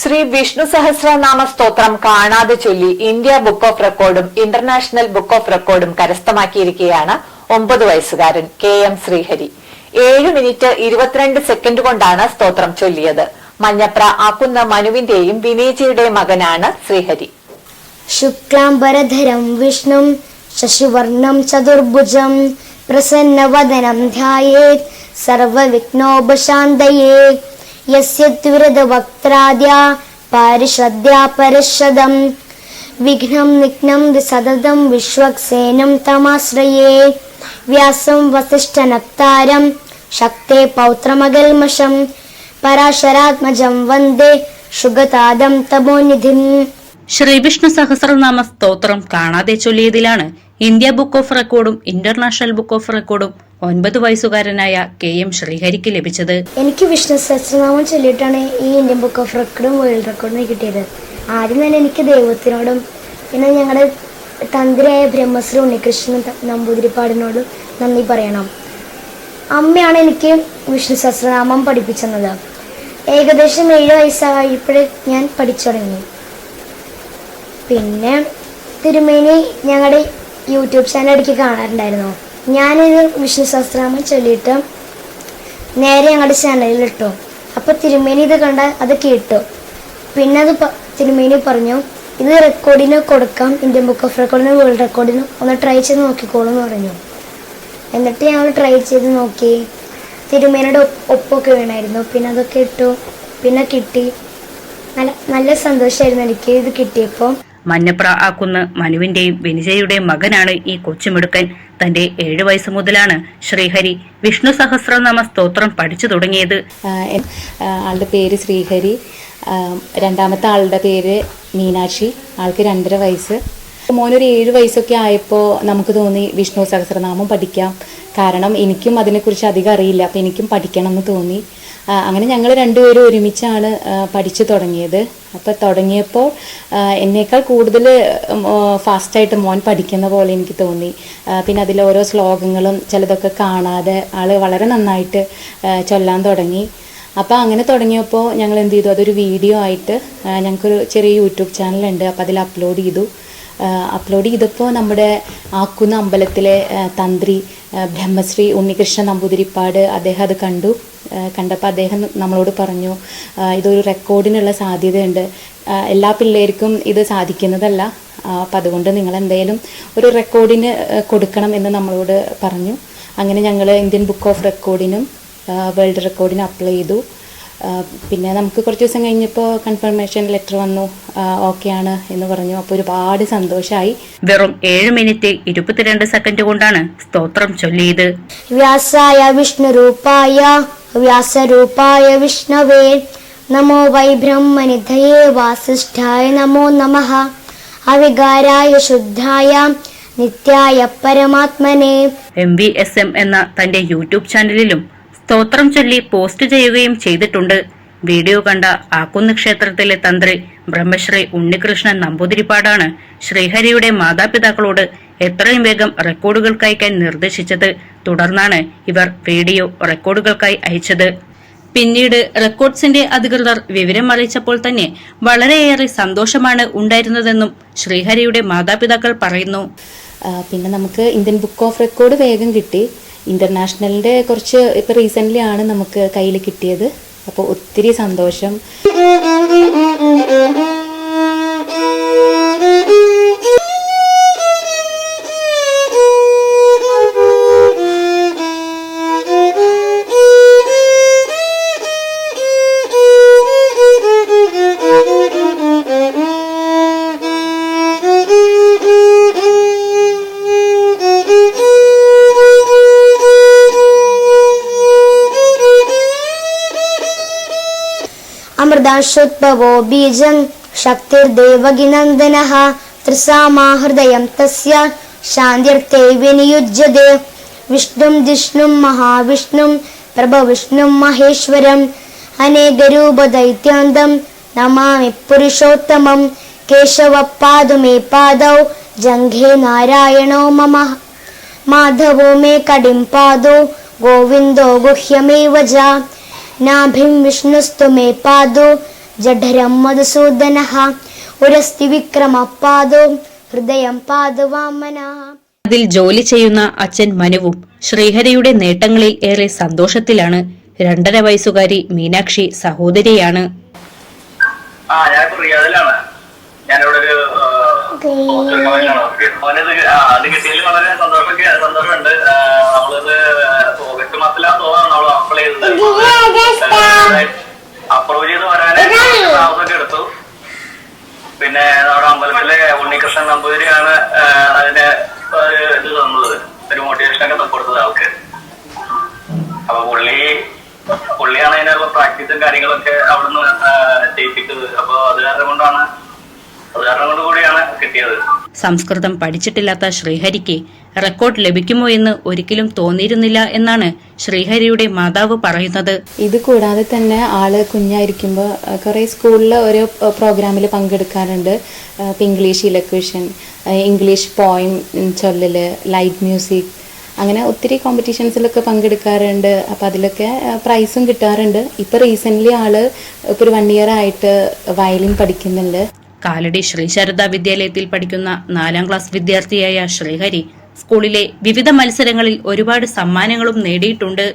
ശ്രീ വിഷ്ണു സഹസ്രനാമ സ്തോത്രം കാണാതെ ചൊല്ലി ഇന്ത്യ ബുക്ക് ഓഫ് റെക്കോർഡും ഇന്റർനാഷണൽ ബുക്ക് ഓഫ് റെക്കോർഡും കരസ്ഥമാക്കിയിരിക്കുകയാണ് ഒമ്പത് വയസ്സുകാരൻ കെ എം ശ്രീഹരി. ഏഴ് മിനിറ്റ് ഇരുപത്തിരണ്ട് സെക്കൻഡ് കൊണ്ടാണ് സ്തോത്രം ചൊല്ലിയത്. മഞ്ഞപ്ര ആക്കുന്ന മനുവിന്റെയും വിനീജിയുടെയും മകനാണ് ശ്രീഹരി. ശുക്ലാംബരധരം വിഷ്ണു ശശിവർണം ചതുർഭുജം പ്രസന്നവദനം ധ്യായേത് സർവവിഘ്നോപശാന്തയേ യസ്യദ്വിരതവക്ത്രാദ്യാ വിഘ്നം നിഘ്നം സതതം വിശ്വക്സേനം തമാശ്രയേ. വ്യാസം വസിഷ്ഠനപ്താരം ശക്തേ പൗത്രമകൽമഷം. പരാശരാത്മജം വന്ദേ ശുഗതാദം തപോനിധിം ശ്രീവിഷ്ണു സഹസ്രനാമ സ്തോത്രം കാണാതെ ചൊല്ലിയതിലാണ് ഇന്ത്യ ബുക്ക് ഓഫ് റെക്കോർഡും ഇന്റർനാഷണൽ ബുക്ക് ഓഫ് റെക്കോർഡും ഒൻപത് വയസ്സുകാരനായ കെ എം ശ്രീഹരിക്ക് ലഭിച്ചത്. എനിക്ക് വിഷ്ണു സഹസ്രനാമം ചൊല്ലിയിട്ടാണ് ഈ ഇന്ത്യൻ ബുക്ക് ഓഫ് റെക്കോർഡും വേൾഡ് റെക്കോർഡും കിട്ടിയത്. ആദ്യം തന്നെ എനിക്ക് ദൈവത്തിനോടും പിന്നെ ഞങ്ങളുടെ തന്ത്രിയായ ബ്രഹ്മശ്രീ ഉണ്ണികൃഷ്ണൻ നമ്പൂതിരിപ്പാടിനോടും നന്ദി പറയണം. അമ്മയാണ് എനിക്ക് വിഷ്ണു സഹസ്രനാമം പഠിപ്പിച്ചത് ഏകദേശം ഏഴ് വയസ്സായപ്പോഴേ ഞാൻ പഠിച്ചു തുടങ്ങി. പിന്നെ തിരുമേനി ഞങ്ങളുടെ യൂട്യൂബ് ചാനൽ ഇടയ്ക്ക് കാണാറുണ്ടായിരുന്നു. ഞാനിത് വിഷ്ണു സഹസ്രാമൻ ചൊല്ലിയിട്ട് നേരെ ഞങ്ങളുടെ ചാനലിൽ ഇട്ടു അപ്പോൾ തിരുമേനി ഇത് കണ്ട അത് കേട്ടു. പിന്നെ അത് തിരുമേനി പറഞ്ഞു ഇത് റെക്കോർഡിന് കൊടുക്കാം ഇന്ത്യൻ ബുക്ക് ഓഫ് റെക്കോർഡിനും വേൾഡ് റെക്കോർഡിനും ഒന്ന് ട്രൈ ചെയ്ത് നോക്കിക്കോളൂ എന്ന് പറഞ്ഞു. എന്നിട്ട് ഞങ്ങൾ ട്രൈ ചെയ്ത് നോക്കി. തിരുമേനിയുടെ ഒപ്പ് ഒപ്പൊക്കെ വീണായിരുന്നു. പിന്നെ അതൊക്കെ ഇട്ടു. പിന്നെ കിട്ടി. നല്ല നല്ല സന്തോഷമായിരുന്നു എനിക്ക് ഇത് കിട്ടിയപ്പോൾ. മഞ്ഞപ്ര ആക്കുന്ന മനുവിന്റെയും വിനിജയുടെയും മകനാണ് ഈ കൊച്ചുമിടുക്കൻ. തന്റെ ഏഴു വയസ്സ് മുതലാണ് ശ്രീഹരി വിഷ്ണു സഹസ്രനാമ സ്തോത്രം പഠിച്ചു തുടങ്ങിയത്. ആളുടെ പേര് ശ്രീഹരി. രണ്ടാമത്തെ ആളുടെ പേര് മീനാക്ഷി. ആൾക്ക് രണ്ടര വയസ്സ്. മോനൊരു ഏഴ് വയസ്സൊക്കെ ആയപ്പോൾ നമുക്ക് തോന്നി വിഷ്ണു സഹസ്രനാമം പഠിക്കാം. കാരണം എനിക്കും അതിനെക്കുറിച്ച് അധികം അറിയില്ല. അപ്പം എനിക്കും പഠിക്കണം എന്ന് തോന്നി. അങ്ങനെ ഞങ്ങൾ രണ്ടുപേരും ഒരുമിച്ചാണ് പഠിച്ചു തുടങ്ങിയത്. അപ്പോൾ തുടങ്ങിയപ്പോൾ എന്നേക്കാൾ കൂടുതൽ ഫാസ്റ്റായിട്ട് മോൻ പഠിക്കുന്ന പോലെ എനിക്ക് തോന്നി. പിന്നെ അതിൽ ഓരോ ശ്ലോകങ്ങളും ചിലതൊക്കെ കാണാതെ ആൾ വളരെ നന്നായിട്ട് ചൊല്ലാൻ തുടങ്ങി. അപ്പോൾ അങ്ങനെ തുടങ്ങിയപ്പോൾ ഞങ്ങൾ എന്ത് ചെയ്തു? അതൊരു വീഡിയോ ആയിട്ട് ഞങ്ങൾക്കൊരു ചെറിയ യൂട്യൂബ് ചാനലുണ്ട്. അപ്പോൾ അതിൽ അപ്ലോഡ് ചെയ്തു. അപ്ലോഡ് ചെയ്തപ്പോൾ നമ്മുടെ ആക്കുന്ന അമ്പലത്തിലെ തന്ത്രി ബ്രഹ്മശ്രീ ഉണ്ണികൃഷ്ണ നമ്പൂതിരിപ്പാട് അദ്ദേഹം അത് കണ്ടു. കണ്ടപ്പോൾ അദ്ദേഹം നമ്മളോട് പറഞ്ഞു ഇതൊരു റെക്കോർഡിനുള്ള സാധ്യതയുണ്ട്. എല്ലാ പിള്ളേർക്കും ഇത് സാധിക്കുന്നതല്ല. അപ്പം അതുകൊണ്ട് നിങ്ങൾ എന്തായാലും ഒരു റെക്കോർഡിന് കൊടുക്കണം എന്ന് നമ്മളോട് പറഞ്ഞു. അങ്ങനെ ഞങ്ങൾ ഇന്ത്യൻ ബുക്ക് ഓഫ് റെക്കോർഡിനും വേൾഡ് റെക്കോർഡിനും അപ്ലൈ ചെയ്തു. പിന്നെ നമുക്ക് കുറച്ച് ദിവസം കഴിഞ്ഞപ്പോൾ കൺഫർമേഷൻ ലെറ്റർ വന്നു. ഓക്കെ ആണ് എന്ന് പറഞ്ഞു. അപ്പോൾ ഒരുപാട് സന്തോഷമായി വെറും ഏഴ് മിനിറ്റ് ഇരുപത്തിരണ്ട് സെക്കൻഡ് കൊണ്ടാണ് സ്തോത്രം ചൊല്ലിയത്. വ്യാസായ വിഷ്ണുരൂപായ വ്യാസരൂപായ വിഷ്ണവേ നമോ വൈ ബ്രഹ്മനിധയേ വാസിഷ്ഠായ നമോ നമ. അവികാരായ ശുദ്ധായ നിത്യായ പരമാത്മനെ. എം വി എസ് എം എന്ന തന്റെ യൂട്യൂബ് ചാനലിലും സ്തോത്രം ചൊല്ലി പോസ്റ്റ് ചെയ്യുകയും ചെയ്തിട്ടുണ്ട്. വീഡിയോ കണ്ട ആക്കുന്ന് ക്ഷേത്രത്തിലെ തന്ത്രി ബ്രഹ്മശ്രീ ഉണ്ണികൃഷ്ണൻ നമ്പൂതിരിപ്പാടാണ് ശ്രീഹരിയുടെ മാതാപിതാക്കളോട് എത്രയും വേഗം റെക്കോർഡുകൾക്ക് അയക്കാൻ നിർദ്ദേശിച്ചത് തുടർന്നാണ് ഇവർ വീഡിയോ റെക്കോർഡുകൾക്കായി അയച്ചത് പിന്നീട് റെക്കോർഡ്സിന്റെ അധികൃതർ വിവരം അറിയിച്ചപ്പോൾ തന്നെ വളരെയേറെ സന്തോഷമാണ് ഉണ്ടായിരുന്നതെന്നും ശ്രീഹരിയുടെ മാതാപിതാക്കൾ പറയുന്നു പിന്നെ നമുക്ക് ഇന്ത്യൻ ബുക്ക് ഓഫ് റെക്കോർഡ് വേഗം കിട്ടി ഇന്റർനാഷണലിന്റെ കുറച്ച് ഇപ്പൊ റീസെന്റ് ആണ് നമുക്ക് കയ്യിൽ കിട്ടിയത് അപ്പോൾ ഒത്തിരി സന്തോഷം शब्दांशुद्भवो बीजन् शक्तिर्देवगिनन्दनः। त्रिसामाहृदयं तस्य शान्त्यर्थे विनियुज्यते। विष्णुं जिष्णुं महाविष्णुं प्रभविष्णुं महेश्वरम् अनेकरूपदैत्यान्तं नमामि पुरुषोत्तमं। केशवपादु मे पादौ जङ्घे नारायणो मम। माधवो मे कडिं पादौ गोविन्दो गुह्यमेव जा। നാഭിം വിഷ്ണുസ്തു മേ പാദോ ജഠരം മധുസൂദന ഉരസ്തി വിക്രമ പാദോ ഹൃദയം പാദവാമന. അതിൽ ജോലി ചെയ്യുന്ന അച്ഛൻ മനുവും ശ്രീഹരിയുടെ നേട്ടങ്ങളിൽ ഏറെ സന്തോഷത്തിലാണ് രണ്ടര വയസ്സുകാരി മീനാക്ഷി സഹോദരിയാണ്. ആ ഞാൻ റിയാദിലാണ് ഞാനിവിടെ ഒരു അത് കിട്ടിയതിൽ വളരെ സന്തോഷമൊക്കെ സന്തോഷമുണ്ട്. അപ്രൂവ് ചെയ്ത് വരാനായിട്ട് താമസമൊക്കെ എടുത്തു. പിന്നെ നമ്മുടെ അമ്പലത്തിലെ ഉണ്ണികൃഷ്ണൻ നമ്പൂതിരിയാണ് അതിന്റെ അതിന് ഇത് തന്നത്. ഒരു മോട്ടിവേഷൻ ഒക്കെ കൊടുത്തത് ആൾക്ക്. അപ്പൊ പുള്ളി പുള്ളിയാണ് അതിനുള്ള പ്രാക്ടീസും കാര്യങ്ങളൊക്കെ അവിടുന്ന് ചെയ്യിപ്പിച്ചത്. അപ്പൊ അത് കാരണം കൊണ്ടാണ് അത് കാരണം കൊണ്ട് കൂടിയാണ് കിട്ടിയത്. സംസ്കൃതം പഠിച്ചിട്ടില്ലാത്ത ശ്രീഹരിക്ക് റെക്കോർഡ് ലഭിക്കുമോ എന്ന് ഒരിക്കലും തോന്നിയിരുന്നില്ല എന്നാണ് ശ്രീഹരിയുടെ മാതാവ് പറയുന്നത്. ഇത് കൂടാതെ തന്നെ ആൾ കുഞ്ഞായിരിക്കുമ്പോൾ കുറേ സ്കൂളിലെ ഒരു പ്രോഗ്രാമിൽ പങ്കെടുക്കാറുണ്ട്. ഇപ്പം ഇംഗ്ലീഷ് ഇലക്വേഷൻ ഇംഗ്ലീഷ് പോയിം ചൊല്ലല് ലൈറ്റ് മ്യൂസിക് അങ്ങനെ ഒത്തിരി കോമ്പറ്റീഷൻസിലൊക്കെ പങ്കെടുക്കാറുണ്ട്. അപ്പം അതിലൊക്കെ പ്രൈസും കിട്ടാറുണ്ട്. ഇപ്പം റീസെന്റ്ലി ആൾ ഇപ്പോൾ ഒരു വൺ ഇയർ ആയിട്ട് വയലിൻ പഠിക്കുന്നുണ്ട്. കാലടി ശ്രീ ശ്രീശാരദ വിദ്യാലയത്തിൽ പഠിക്കുന്ന നാലാം ക്ലാസ് വിദ്യാർത്ഥിയായ ശ്രീഹരി സ്കൂളിലെ വിവിധ മത്സരങ്ങളിൽ ഒരുപാട് സമ്മാനങ്ങളും നേടിയിട്ടുണ്ട്